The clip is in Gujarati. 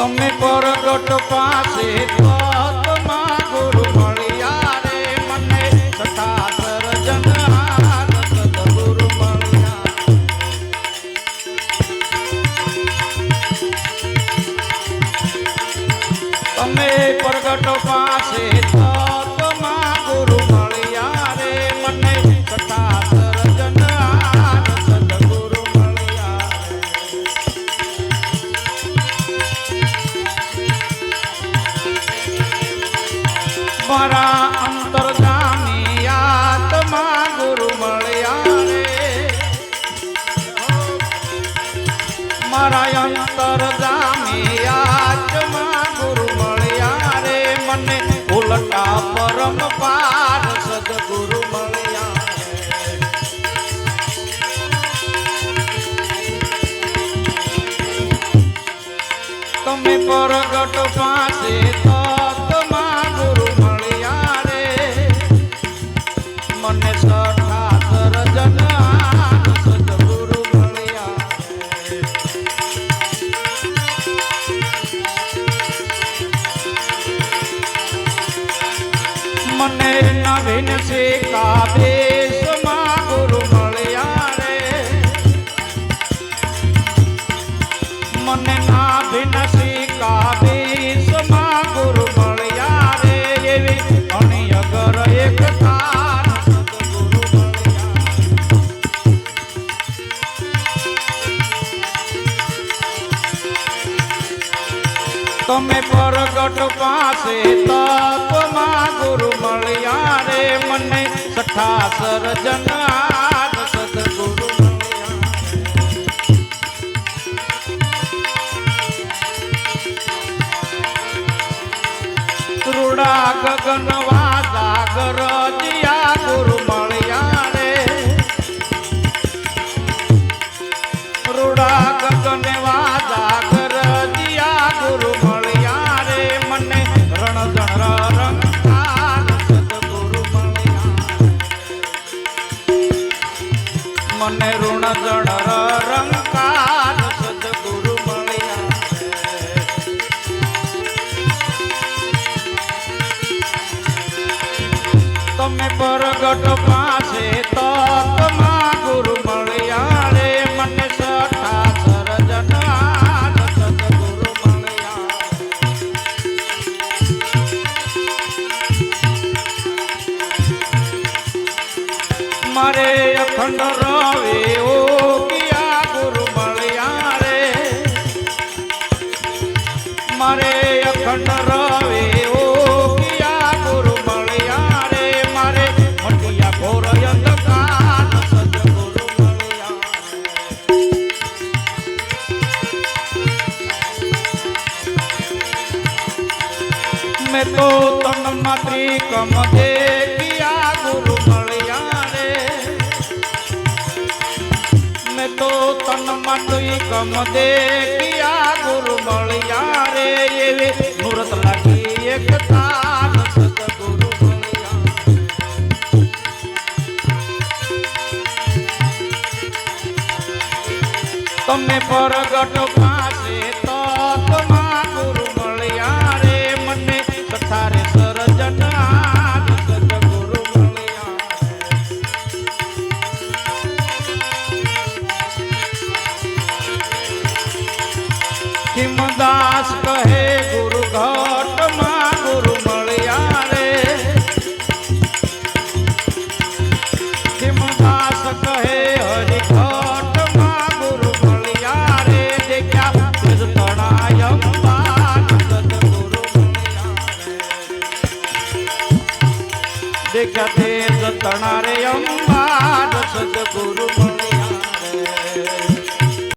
તમે પરગટ પાસે તત્માં ગુરુ મળ્યા રે મને સખા સર્જનહાર સદગુરુ મળ્યા તમે પ્રગટ પાસે મારા અંતરગામી આત્મા ગુરુ મળ્યા રે. મારા અંતરગામી આત્મા ગુરુ મળ્યા રે. મને ઉલટા પરમ પાર સદગુરુ મળ્યા તમે પરગટ પાસે તત્માં મને સખા સર્જનહાર સદગુરુ મળ્યા રે મને નવીન શીખાવે તમે પરગટ પાસે તપમાં ગુરુ મળ્યા રે મને સઠા સરજન સદગુરુ મળ્યા. રૂડા મને ઋણ જળ રંકાર સદગુરુ મળ્યા. તમે પરગટ પાસે તત્માં ગુરુ મળ્યા રે મને સઠા સર્જનાર સદગુરુ મળ્યા મારે અખંડ મેં તો તન માત્રી કમ દે કિયા ગુરુ મળ્યા રે મેં તો તન માત્રી કમ દે કિયા ગુરુ મળ્યા રે એવી મૂરત લાગી એક તાર સદગુરુ મળ્યા તમે પરગટ દેખ્યા તેજ તણા રે અંબાન સદગુરુ મળ્યા